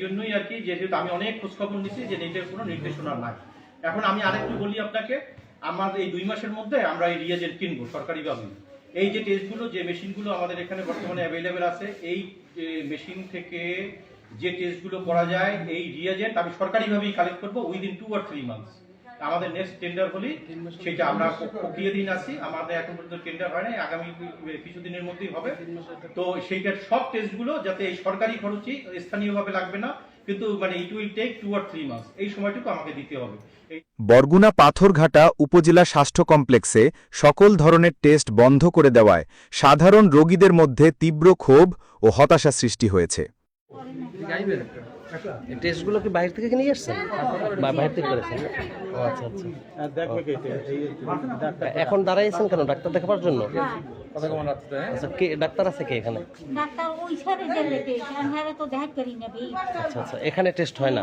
জন্যই আর কি, যেহেতু আমি অনেক খোঁজখবর নিচ্ছি যে নেটের কোনো নির্দেশনা নাই। এখন আমি আরেকটু বলি আপনাকে আমাদের এই দুই মাসের মধ্যে আমরা এই রিয়েজেন্ট কিনবো সরকারিভাবে এই যে টেস্টগুলো যে মেশিনগুলো আমাদের এখানে বর্তমানে অ্যাভেলেবেল আছে, এই মেশিন থেকে যে টেস্টগুলো করা যায়, এই রিয়েজেন্ট আমি সরকারিভাবেই কালেক্ট করব within two or three months আমাদের নেক্সট টেন্ডার হলে সেটা আমরা প্রক্রিয়াধীন আছি আমাদের এখন পর্যন্ত টেন্ডার হয় নাই আগামী কিছুদিনের মধ্যেই হবে। তো সেইটার সব টেস্টগুলো যাতে এই সরকারি খরচই স্থানীয়ভাবে লাগবে না কিন্তু মানে it will take two or three months এই সময়টুকু আমাকে দিতে হবে। বরগুনা পাথরঘাটা উপজেলা স্বাস্থ্য কমপ্লেক্সে সকল ধরনের টেস্ট বন্ধ করে দেওয়ায় সাধারণ রোগীদের মধ্যে তীব্র ক্ষোভ ও হতাশা সৃষ্টি হয়েছে। টেস্টগুলো কি বাইরে থেকে নিয়ে আসছেন? বা বাইরে থেকে করেছেন? ও আচ্ছা আচ্ছা। এখন দাঁড়াইছেন কেন? ডাক্তার দেখাবার জন্য? আচ্ছা কে ডাক্তার আছে কে এখানে? ডাক্তার ওই সারে যে লেগে হ্যাঁ আচ্ছা আচ্ছা এখানে টেস্ট হয় না?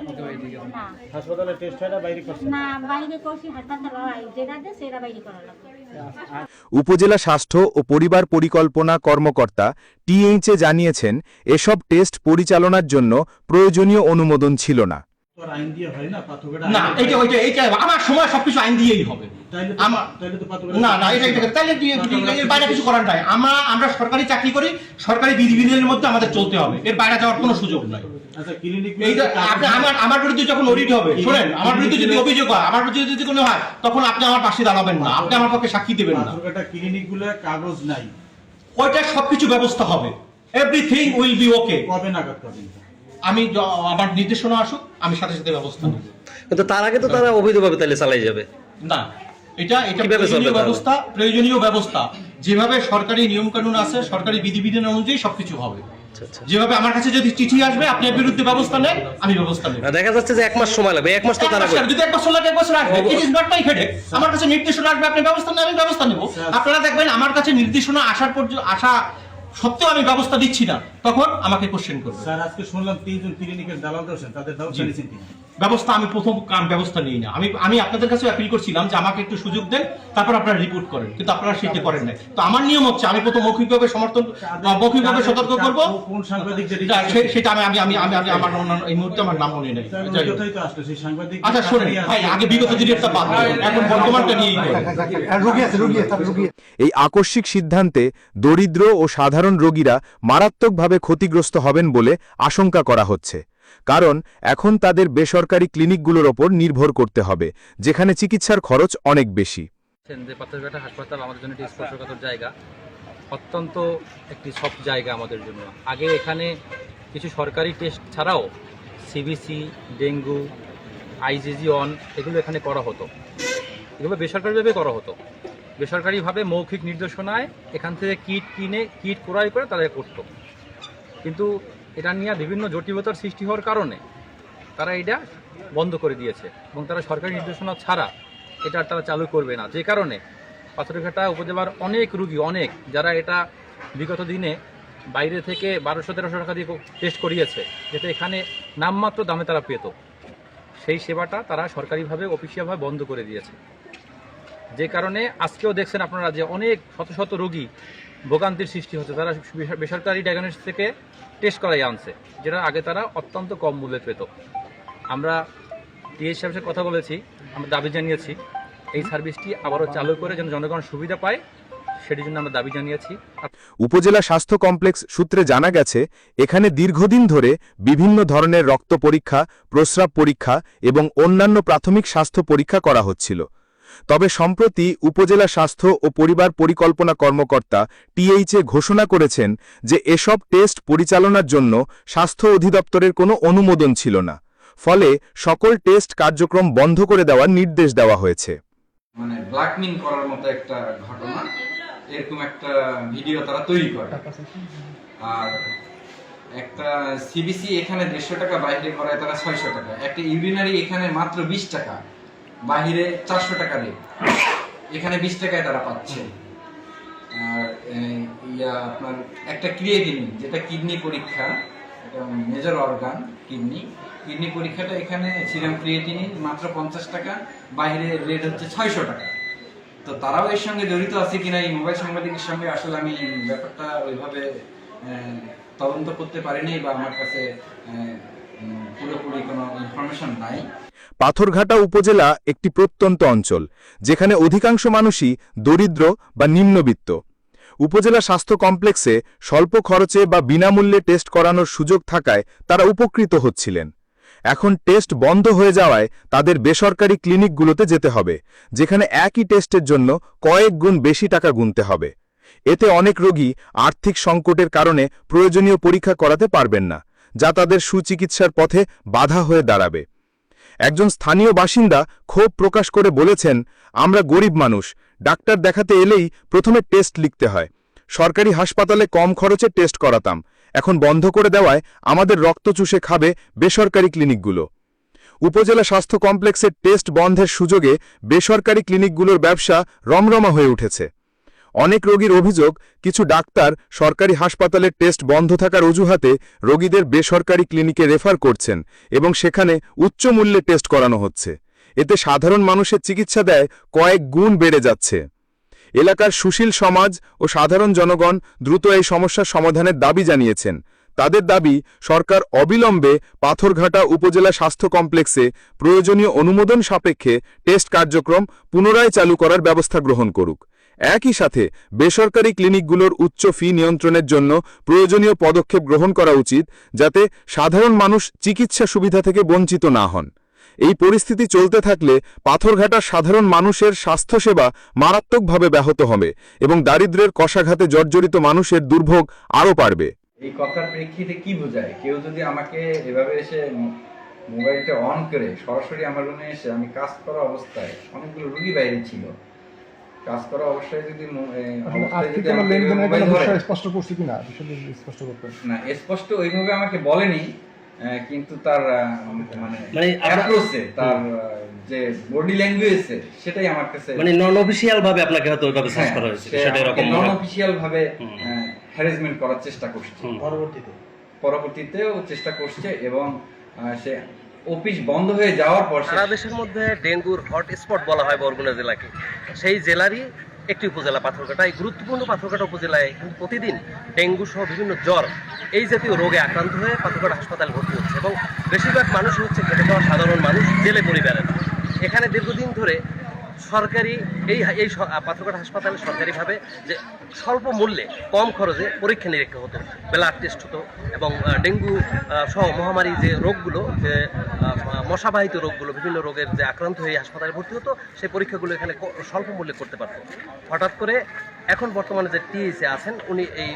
না। হাসপাতালে টেস্ট হয় না বাইরে না বাইরে করছি হাসপাতাল যেটা সেটা বাইরে করা উপজেলা স্বাস্থ্য ও পরিবার পরিকল্পনা কর্মকর্তা টিএইচএ জানিয়েছেন এসব টেস্ট পরিচালনার জন্য প্রয়োজনীয় অনুমোদন ছিল না। আইন দিয়ে হয় না? না এইটা ওইটা এইটা আমার সময় সবকিছু আইন দিয়েই হবে। আমার তাইলে তো পাথরঘাটা না না এটা এটা এর বাইরে কিছু করার নাই। আমরা আমরা সরকারি চাকরি করি সরকারি বিধিবিধানের মধ্যে আমাদের চলতে হবে। এর বাইরে যাওয়ার কোনো সুযোগ নাই। আচ্ছা ক্লিনিক এইটা আপনি আমার আমার বিরুদ্ধে যখন অডিট হবে শোনেন আমার বিরুদ্ধে যদি অভিযোগ হয় আমার বিরুদ্ধে যদি কোনো হয় তখন আপনি আমার পাশে দাঁড়াবেন না। আপনি আমার পক্ষে সাক্ষী দেবেন না। পাথরঘাটা কাগজ নাই। ওইটা সবকিছু ব্যবস্থা হবে। এভরিথিং উইল বি ওকে কবে নাগাদ আমি আমার নির্দেশনা আসুক আমি সাথে সাথে ব্যবস্থা নেব। কিন্তু তার আগে তো তারা অবৈধভাবে তাহলে চালাই যাবে। না এটা এটা প্রয়োজনীয় ব্যবস্থা প্রয়োজনীয় ব্যবস্থা। যেভাবে সরকারি নিয়ম কানুন আছে সরকারি বিধিবিধান অনুযায়ী সবকিছু হবে। আচ্ছা আচ্ছা। যেভাবে আমার কাছে যদি চিঠি আসবে আপনি বিরুদ্ধে ব্যবস্থা নেন আমি ব্যবস্থা নেব। দেখা যাচ্ছে যে এক মাস সময় লাগবে এক মাস তো তারা মাস যদি এক বছর লাগে এক বছর আসবে। It is not my headache আমার কাছে নির্দেশনা আসবে আপনি ব্যবস্থা নেন আমি ব্যবস্থা নেব। আপনারা দেখবেন আমার কাছে নির্দেশনা আসার পর্যন্ত আসা সত্ত্বেও আমি ব্যবস্থা দিচ্ছি না। তখন আমাকে কোশ্চেন করবে। স্যার, আজকে শুনলাম তিনজন ক্লিনিকের দালাল রয়েছেন তাদের দাও ব্যবস্থা আমি প্রথম ব্যবস্থা নিই না। আমি আমি আপনাদের কাছে অ্যাপিল করছিলাম যে আমাকে একটু সুযোগ দেন তারপর আপনারা রিপোর্ট করেন। কিন্তু আপনারা সেটা করেন নাই। তো আমার নিয়ম হচ্ছে আমি প্রথম মৌখিকভাবে সমর্থন মৌখিকভাবে সতর্ক করব। কোন সাংবাদিকদের সেটা আমি আমি আমি আমি আমি আমার অন্যান্য- এই মুহূর্তে আমার নাম মনে নেই। সাংবাদিক আচ্ছা শোনেন ভাই আগে বিগত দিনের একটা বাদ দিন। এখন বর্তমানটা নিয়েই। এই আকস্মিক সিদ্ধান্তে দরিদ্র ও সাধারণ রোগীরা মারাত্মকভাবে ক্ষতিগ্রস্ত হবেন বলে আশঙ্কা করা হচ্ছে। কারণ এখন তাদের বেসরকারি ক্লিনিকগুলোর ওপর নির্ভর করতে হবে, যেখানে চিকিৎসার খরচ অনেক বেশি। হাসপাতাল আমাদের জন্য একটি জায়গা, অত্যন্ত একটি সব জায়গা আমাদের জন্য। আগে এখানে কিছু সরকারি টেস্ট ছাড়াও সিবিসি ডেঙ্গু আইজিজি অন এগুলো এখানে করা হতো। এগুলো বেসরকারিভাবে করা হতো। বেসরকারিভাবে মৌখিক নির্দেশনায় এখান থেকে কিট কিনে, কিট ক্রয় করে তারা করতো। কিন্তু এটা নিয়ে বিভিন্ন জটিলতার সৃষ্টি হওয়ার কারণে তারা এটা বন্ধ করে দিয়েছে এবং তারা সরকারি নির্দেশনা ছাড়া এটা তারা চালু করবে না। যে কারণে পাথরঘাটা উপজেলার অনেক রুগী, অনেক যারা এটা বিগত দিনে বাইরে থেকে বারোশো, তেরোশো টাকা দিয়ে টেস্ট করিয়েছে, যেটা এখানে নামমাত্র দামে তারা পেত। সেই সেবাটা তারা সরকারিভাবে, অফিসিয়ালভাবে বন্ধ করে দিয়েছে। যে কারণে আজকেও দেখছেন আপনারা যে অনেক শত শত রোগী ভোগান্তির সৃষ্টি হচ্ছে। তারা বেসরকারি ডায়াগনোসিস থেকে টেস্ট করাই আনছে, যেটা আগে তারা অত্যন্ত কম মূল্যে পেত। আমরা টিএস সাহেবের কথা বলেছি, আমরা দাবি জানিয়েছি, এই সার্ভিসটি আবারও চালু করে যেন জনগণ সুবিধা পায়, সেটির জন্য আমরা দাবি জানিয়েছি। উপজেলা স্বাস্থ্য কমপ্লেক্স সূত্রে জানা গেছে, এখানে দীর্ঘদিন ধরে বিভিন্ন ধরনের রক্ত পরীক্ষা, প্রস্রাব পরীক্ষা এবং অন্যান্য প্রাথমিক স্বাস্থ্য পরীক্ষা করা হচ্ছিল। তবে সম্প্রতি উপজেলা স্বাস্থ্য ও পরিবার পরিকল্পনা কর্মকর্তা টিএইচএ ঘোষণা করেছেন যে এসব টেস্ট পরিচালনার জন্য স্বাস্থ্য অধিদপ্তরের কোনো অনুমোদন ছিল না। ফলে সকল টেস্ট কার্যক্রম বন্ধ করে দেওয়ার নির্দেশ দেওয়া হয়েছে। মানে ব্ল্যাকমেইল করার মতো একটা ঘটনা, এরকম একটা ভিডিও তারা তৈরি করে। আর একটা সিবিসি এখানে দেড়শো টাকা, বাইরে করায় তারা ছয়শো টাকা। একটা ইউরিনারি এখানে মাত্র বিশ টাকা। বাহিরে চারশো টাকা রেট এখানে বিশ টাকায় তারা পাচ্ছে। আর ইয়া আপনার একটা ক্রিয়েটিনিন যেটা কিডনি পরীক্ষা মেজর অর্গান কিডনি কিডনি পরীক্ষাটা এখানে সিরাম ক্রিয়েটিনিন মাত্র পঞ্চাশ টাকা বাইরে রেট হচ্ছে ছয়শো টাকা। তো তারাও এর সঙ্গে জড়িত আছে কিনা এই মোবাইল সাংবাদিকের সঙ্গে আসলে আমি ব্যাপারটা ওইভাবে তদন্ত করতে পারিনি বা আমার কাছে আহ, কোনো ইনফরমেশন নাই। পাথরঘাটা উপজেলা একটি প্রত্যন্ত অঞ্চল, যেখানে অধিকাংশ মানুষই দরিদ্র বা নিম্নবিত্ত। উপজেলা স্বাস্থ্য কমপ্লেক্সে স্বল্প খরচে বা বিনামূল্যে টেস্ট করানোর সুযোগ থাকায় তারা উপকৃত হচ্ছিলেন। এখন টেস্ট বন্ধ হয়ে যাওয়ায় তাদের বেসরকারি ক্লিনিকগুলোতে যেতে হবে, যেখানে একই টেস্টের জন্য কয়েক গুণ বেশি টাকা গুনতে হবে। এতে অনেক রোগী আর্থিক সংকটের কারণে প্রয়োজনীয় পরীক্ষা করাতে পারবেন না, যা তাদের সুচিকিৎসার পথে বাধা হয়ে দাঁড়াবে। একজন স্থানীয় বাসিন্দা ক্ষোভ প্রকাশ করে বলেছেন, আমরা গরিব মানুষ। ডাক্তার দেখাতে এলেই প্রথমে টেস্ট লিখতে হয়। সরকারি হাসপাতালে কম খরচে টেস্ট করাতাম। এখন বন্ধ করে দেওয়ায় আমাদের রক্ত চুষে খাবে বেসরকারি ক্লিনিকগুলো। উপজেলা স্বাস্থ্য কমপ্লেক্সের টেস্ট বন্ধের সুযোগে বেসরকারি ক্লিনিকগুলোর ব্যবসা রমরমা হয়ে উঠেছে। অনেক রোগীর অভিযোগ, কিছু ডাক্তার সরকারি হাসপাতালের টেস্ট বন্ধ থাকার অজুহাতে রোগীদের বেসরকারি ক্লিনিকে রেফার করছেন এবং সেখানে উচ্চ মূল্যে টেস্ট করানো হচ্ছে। এতে সাধারণ মানুষের চিকিৎসা দেয় কয়েক গুণ বেড়ে যাচ্ছে। এলাকার সুশীল সমাজ ও সাধারণ জনগণ দ্রুত এই সমস্যার সমাধানের দাবি জানিয়েছেন। তাদের দাবি, সরকার অবিলম্বে পাথরঘাটা উপজেলা স্বাস্থ্য কমপ্লেক্সে প্রয়োজনীয় অনুমোদন সাপেক্ষে টেস্ট কার্যক্রম পুনরায় চালু করার ব্যবস্থা গ্রহণ করুক। একই সাথে বেসরকারি ক্লিনিকগুলোর উচ্চ ফি নিয়ন্ত্রণের জন্য প্রয়োজনীয় পদক্ষেপ গ্রহণ করা উচিত যাতে সাধারণ মানুষ চিকিৎসা সুবিধা থেকে বঞ্চিত না হন। এই পরিস্থিতি চলতে থাকলে পাথরঘাটার সাধারণ মানুষের স্বাস্থ্যসেবা মারাত্মকভাবে ব্যাহত হবে এবং দারিদ্র্যের কষাঘাতে জর্জরিত মানুষের দুর্ভোগ আরও বাড়বে। এই কথার প্রেক্ষিতে কি বোঝায়? কেউ যদি আমাকে এভাবে এসে মোবাইলটা অন করে সরাসরি আমার রুমে এসে আমি কাজ করা অবস্থায় অনেকগুলো রুগী বাইরে ছিল কাজ করা অবস্থায় যদি আর্থিক কোনো লেনদেনের কোনো বিষয় স্পষ্ট করছি কিনা? বিষয়টি স্পষ্ট করতেন না স্পষ্ট ওইভাবে আমাকে বলেনি কিন্তু তার মানে মানে অ্যাপ্রোচে তার যে বডি ল্যাঙ্গুয়েজে সেটাই আমার কাছে মানে নন অফিসিয়াল ভাবে আপনাকে হয়তো ওইভাবে সার্চ করা হয়েছে সেটা এরকম নন অফিসিয়াল ভাবে। হ্যারাসমেন্ট করার চেষ্টা করছে। পরবর্তীতে? পরবর্তীতেও চেষ্টা করছে এবং আহ, সে অফিস বন্ধ হয়ে যাওয়ার পর সারা দেশের মধ্যে ডেঙ্গুর হটস্পট বলা হয় বরগুনা জেলাকে। সেই জেলারই একটি উপজেলা পাথরঘাটা। এই গুরুত্বপূর্ণ পাথরঘাটা উপজেলায় কিন্তু প্রতিদিন ডেঙ্গু সহ বিভিন্ন জ্বর এই জাতীয় রোগে আক্রান্ত হয়ে পাথরঘাটা হাসপাতালে ভর্তি হচ্ছে এবং বেশিরভাগ মানুষ হচ্ছে খেটে খাওয়া সাধারণ মানুষ, জেলে পরিবারের এখানে দীর্ঘদিন ধরে সরকারি এই এই পাথরঘাট হাসপাতালে সরকারিভাবে যে স্বল্প মূল্যে কম খরচে পরীক্ষা নিরীক্ষা হতো, ব্লাড টেস্ট হতো এবং ডেঙ্গু সহ মহামারী যে রোগগুলো, যে মশাবাহিত রোগগুলো, বিভিন্ন রোগের যে আক্রান্ত হয়ে হাসপাতালে ভর্তি হতো, সেই পরীক্ষাগুলো এখানে স্বল্প মূল্যে করতে পারতো। হঠাৎ করে এখন বর্তমানে যে টিএসএ আছেন, উনি এই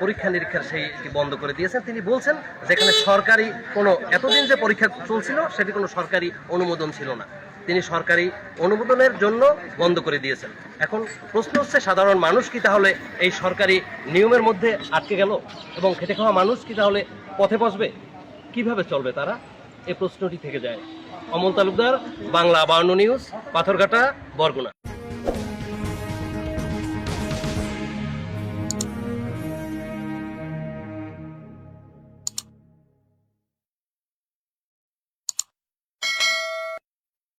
পরীক্ষা নিরীক্ষার সেইটি বন্ধ করে দিয়েছেন। তিনি বলছেন যেখানে সরকারি কোনো, এতদিন যে পরীক্ষা চলছিল, সেটি কোনো সরকারি অনুমোদন ছিল না। তিনি সরকারি অনুমোদনের জন্য বন্ধ করে দিয়েছেন। এখন প্রশ্ন হচ্ছে, সাধারণ মানুষ কি তাহলে এই সরকারি নিয়মের মধ্যে আটকে গেল এবং খেটে খাওয়া মানুষ কি তাহলে পথে বসবে? কীভাবে চলবে তারা? এই প্রশ্নটি থেকে যায়। অমল তালুকদার, বাংলা বার্ন নিউজ, পাথরঘাটা, বরগুনা।